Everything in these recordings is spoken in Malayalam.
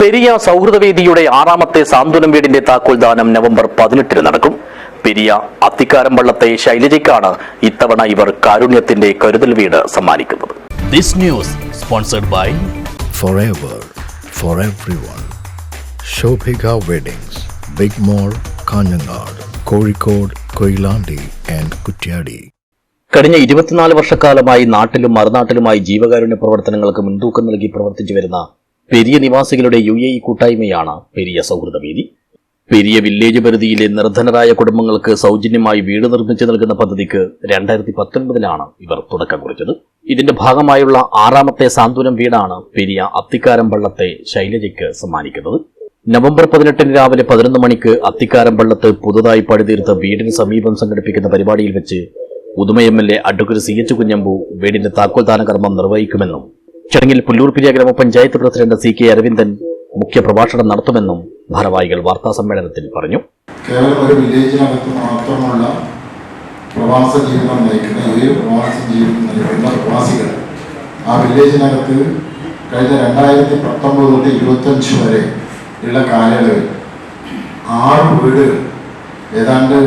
പെരിയ സൗഹൃദവേദിയുടെ ആറാമത്തെ സാന്ത്വനം വീടിന്റെ താക്കോൽ ദാനം നവംബർ പതിനെട്ടിന് നടക്കും. പെരിയ അത്തിക്കാരം വള്ളത്തെ ശൈലജയ്ക്കാണ് ഇത്തവണ ഇവർ കാരുണ്യത്തിന്റെ കരുതൽ വീട് സമ്മാനിക്കുന്നത്. This news sponsored by forever for everyone. Shobhika Weddings, big mall Kanhangad Kozhikode Koilandi and Kuttiadi കഴിഞ്ഞ ഇരുപത്തിനാല് വർഷക്കാലമായി നാട്ടിലും മറുനാട്ടിലുമായി ജീവകാരുണ്യ പ്രവർത്തനങ്ങൾക്ക് മുൻതൂക്കം നൽകി പ്രവർത്തിച്ചു വരുന്ന പെരിയ നിവാസികളുടെ യു എ ഇ കൂട്ടായ്മയാണ് പെരിയ സൗഹൃദവേദി പെരിയ വില്ലേജ് പരിധിയിലെ നിർധനരായ കുടുംബങ്ങൾക്ക് സൗജന്യമായി വീട് നിർമ്മിച്ചു നൽകുന്ന പദ്ധതിക്ക് രണ്ടായിരത്തി പത്തൊൻപതിലാണ് ഇവർ തുടക്കം കുറിച്ചത്. ഇതിന്റെ ഭാഗമായുള്ള ആറാമത്തെ സാന്ത്വനം വീടാണ് പെരിയ അത്തിക്കാരം പള്ളത്തെ ശൈലജയ്ക്ക് സമ്മാനിക്കുന്നത്. നവംബർ പതിനെട്ടിന് രാവിലെ പതിനൊന്ന് മണിക്ക് അത്തിക്കാരം പള്ളത്ത് പുതുതായി പഴുതീർത്ത വീടിന് സമീപം സംഘടിപ്പിക്കുന്ന പരിപാടിയിൽ വെച്ച് Uduma M L A advocate C H Kunhambu വീടിന്റെ താക്കോൽദാന കർമ്മം നിർവഹിക്കുമെന്നും ചടങ്ങിൽ പുല്ലൂർപിരിയ ഗ്രാമപഞ്ചായത്ത് പ്രസിഡന്റ് സി കെ അരവിന്ദൻ മുഖ്യപ്രഭാഷണം നടത്തുമെന്നും ഭാരവാഹികൾ വാർത്താ സമ്മേളനത്തിൽ പറഞ്ഞു പ്രവാസ ജീവിതം നയിക്കുന്ന ഏഴ് പ്രവാസ ജീവിതം നയിക്കുന്ന പ്രവാസികൾ. ആ വില്ലേജിനകത്ത് കഴിഞ്ഞ രണ്ടായിരത്തി പത്തൊമ്പത് തൊട്ട് ഇരുപത്തഞ്ച് വരെ ഉള്ള കാലയളവിൽ ആറ് വീടുകൾ ഏതാണ്ട്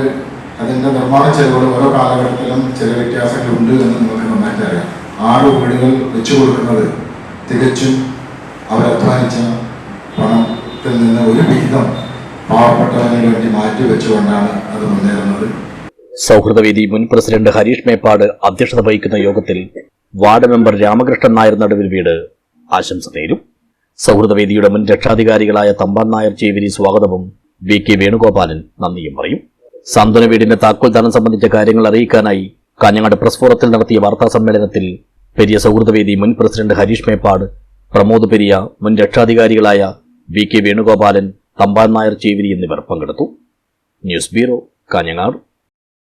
അതിന്റെ നിർമ്മാണ ചെലവുകൾ ഓരോ കാലഘട്ടത്തിലും ചില വ്യത്യാസങ്ങളുണ്ട് എന്ന് നിങ്ങൾക്ക് നന്നായിട്ട് അറിയാം. ആറ് വീടുകൾ വെച്ചു കൊടുക്കുന്നത്. തികച്ചും അവരധ്വാനിച്ച പണത്തിൽ നിന്ന് ഒരു വിഹിതം പാവപ്പെട്ടവന് വേണ്ടി മാറ്റി വെച്ചുകൊണ്ടാണ് അത് മുന്നേറുന്നത്. സൗഹൃദവേദി മുൻ പ്രസിഡന്റ് ഹരീഷ് മേപ്പാട് അധ്യക്ഷത വഹിക്കുന്ന യോഗത്തിൽ വാർഡ് മെമ്പർ രാമകൃഷ്ണൻ നായർ നടുവിൽ വീട് ആശംസ നേരും. സൗഹൃദവേദിയുടെ മുൻ രക്ഷാധികാരികളായ തമ്പാൻ നായർ ചേവിരി സ്വാഗതവും വി കെ വേണുഗോപാലൻ നന്ദിയും പറയും. സാന്ത്വന വീടിന്റെ താക്കോൽദാനം സംബന്ധിച്ച കാര്യങ്ങൾ അറിയിക്കാനായി കാഞ്ഞങ്ങാട് പ്രസ് ഫോറത്തിൽ നടത്തിയ വാർത്താ സമ്മേളനത്തിൽ പെരിയ സൗഹൃദവേദി മുൻ പ്രസിഡന്റ് ഹരീഷ് മേപ്പാട് പ്രമോദ് പെരിയ മുൻ രക്ഷാധികാരികളായ വി കെ വേണുഗോപാലൻ തമ്പാൻ നായർ ചേവിരി എന്നിവർ പങ്കെടുത്തു. News bureau Kanhangad.